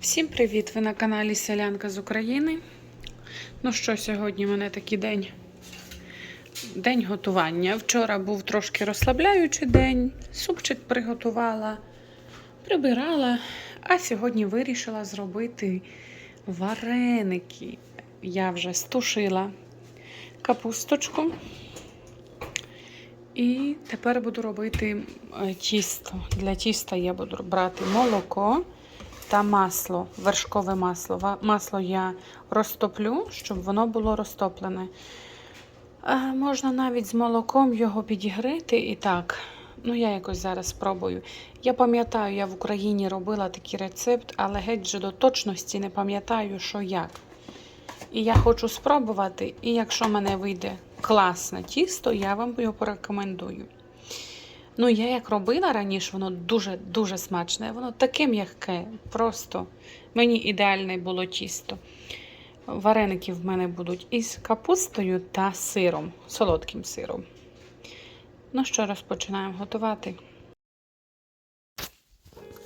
Всім привіт! Ви на каналі Селянка з України. Ну що, сьогодні в мене такий день. День готування. Вчора був трошки розслабляючий день, супчик приготувала, прибирала, а сьогодні вирішила зробити вареники. Я вже стушила капусточку. І тепер буду робити е, тісто. Для тіста я буду брати молоко та масло, вершкове масло. Масло я розтоплю, щоб воно було розтоплене. Можна навіть з молоком його підігріти і так. Ну, я якось зараз спробую. Я пам'ятаю, я в Україні робила такий рецепт, але геть же до точності не пам'ятаю, що як. І я хочу спробувати, і якщо мене вийде класне тісто, я вам його порекомендую. Ну, я як робила раніше, воно дуже-дуже смачне. Воно таке м'яке, просто мені ідеальне було тісто. Вареники в мене будуть із капустою та сиром, солодким сиром. Ну що, розпочинаємо готувати.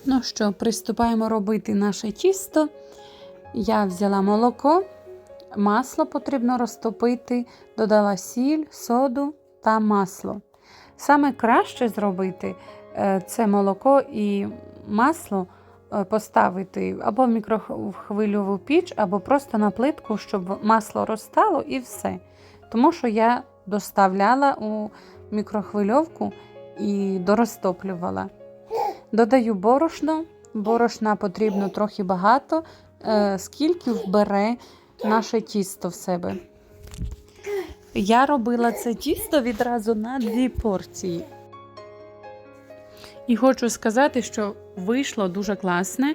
Ну що, приступаємо робити наше тісто. Я взяла молоко, масло потрібно розтопити, додала сіль, соду та масло. Саме краще зробити е, це молоко і масло е, поставити або в мікрохвильову піч, або просто на плитку, щоб масло розтало і все. Тому що я доставляла у мікрохвильовку і дорозтоплювала. Додаю борошно. Борошна потрібно трохи багато, е, скільки вбере наше тісто в себе. Я робила це тісто відразу на дві порції. І хочу сказати, що вийшло дуже класне,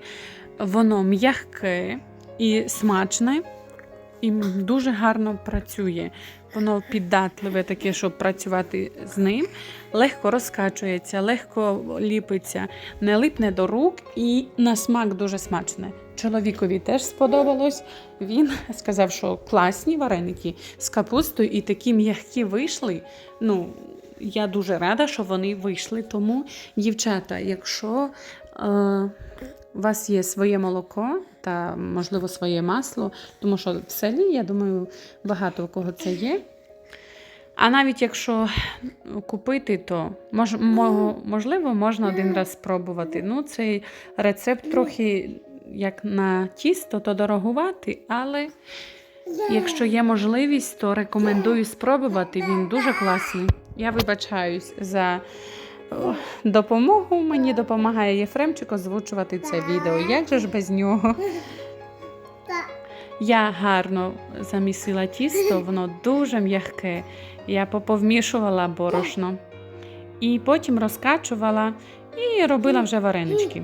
воно м'яке і смачне, і дуже гарно працює. Воно піддатливе таке, щоб працювати з ним. Легко розкачується, легко ліпиться, не липне до рук і на смак дуже смачне. Чоловікові теж сподобалось. Він сказав, що класні вареники з капустою і такі м'які вийшли. Ну, я дуже рада, що вони вийшли. Тому, дівчата, якщо е, у вас є своє молоко та, можливо, своє масло, тому що в селі, я думаю, багато у кого це є. А навіть якщо купити, то мож, мо- можливо можна один раз спробувати. Ну, цей рецепт трохи як на тісто, то дорогувати, але якщо є можливість, то рекомендую спробувати. Він дуже класний. Я вибачаюсь за допомогу. Мені допомагає Єфремчик озвучувати це відео. Як же ж без нього? Я гарно замісила тісто, воно дуже м'яке. Я поповмішувала борошно. І потім розкачувала і робила вже варенички.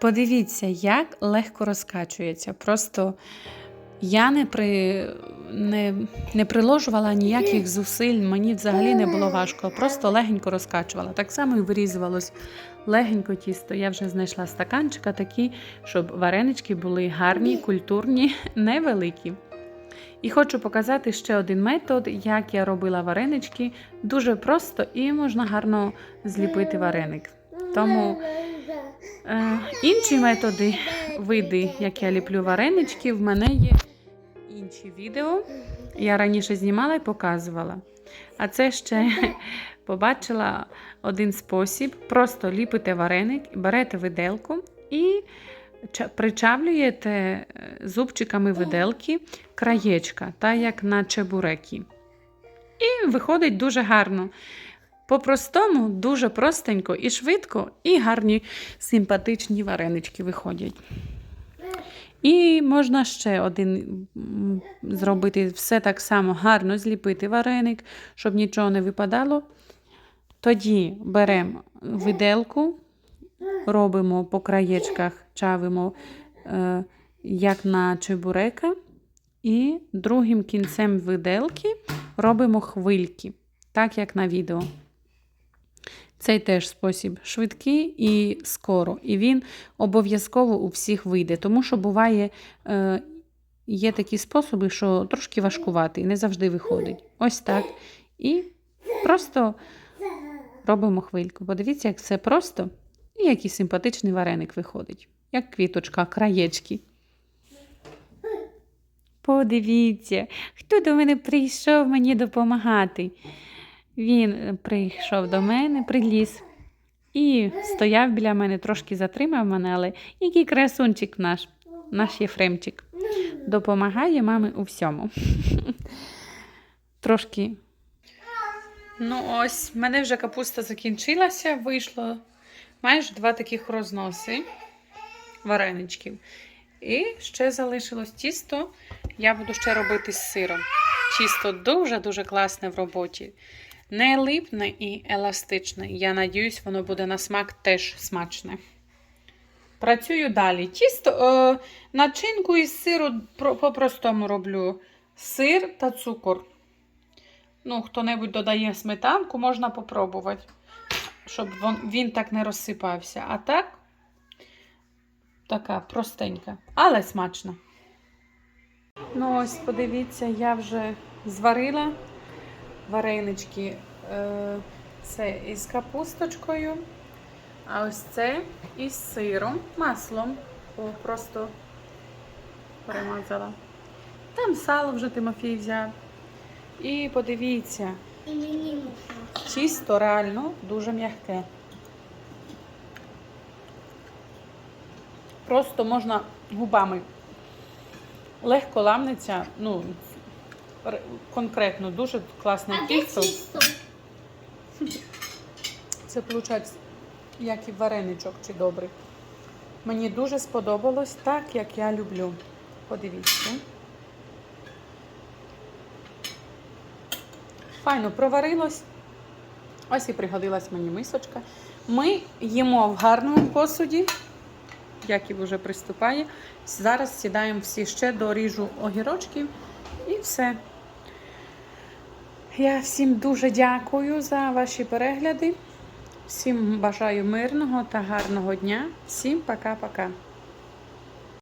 Подивіться, як легко розкачується. Просто я не, при, не, не приложувала ніяких зусиль, мені взагалі не було важко, просто легенько розкачувала. Так само і вирізувалось легенько тісто. Я вже знайшла стаканчика такі, щоб варенички були гарні, культурні, невеликі. І хочу показати ще один метод, як я робила варенички. Дуже просто і можна гарно зліпити вареник. Тому інші методи, види, як я ліплю варенички, в мене є інші відео. Я раніше знімала і показувала. А це ще побачила один спосіб. Просто ліпите вареник, берете виделку і причавлюєте е, зубчиками виделки краєчка, так як на чебурекі. І виходить дуже гарно. По-простому, дуже простенько і швидко, і гарні симпатичні варенички виходять. І можна ще один зробити все так само гарно зліпити вареник, щоб нічого не випадало. Тоді беремо виделку, робимо по краєчках, чавимо, е, як на чебурека, і другим кінцем виделки робимо хвильки, так як на відео. Цей теж спосіб швидкий і скоро. І він обов'язково у всіх вийде. Тому що буває, е, є такі способи, що трошки важкувати, не завжди виходить. Ось так. І просто робимо хвильку. Подивіться, як все просто і який симпатичний вареник виходить. Як квіточка, краєчки. Подивіться, хто до мене прийшов мені допомагати. Він е, прийшов до мене, приліз і стояв біля мене, трошки затримав мене, але який красунчик наш, наш Єфремчик. Допомагає мамі у всьому. Трошки. Ну, ось, в мене вже капуста закінчилася, вийшло майже два таких розноси вареничків. І ще залишилось тісто. Я буду ще робити з сиром. Тісто дуже-дуже класне в роботі. Не липне і еластичне. Я надіюсь, воно буде на смак теж смачне. Працюю далі. Тісто, е, начинку із сиру по-простому роблю. Сир та цукор. Ну, хто-небудь додає сметанку, можна попробувати, щоб він так не розсипався. А так, така простенька, але смачна. Ну, ось, подивіться, я вже зварила варенички. Е, Це із капусточкою, а ось це із сиром, маслом. О, просто перемазала. Там сало вже Тимофій взяв. І подивіться, тісто реально дуже м'яке. Просто можна губами легко ламнеться, ну, конкретно, дуже тісто. тісто? Це виходить, як і вареничок чи добрий. Мені дуже сподобалось так, як я люблю. Подивіться. Файно проварилось. Ось і пригодилась мені мисочка. Ми їмо в гарному посуді. Яків вже приступає. Зараз сідаємо всі ще доріжу огірочків і все. Я всім дуже дякую за ваші перегляди. Всім бажаю мирного та гарного дня. Всім пока-пока.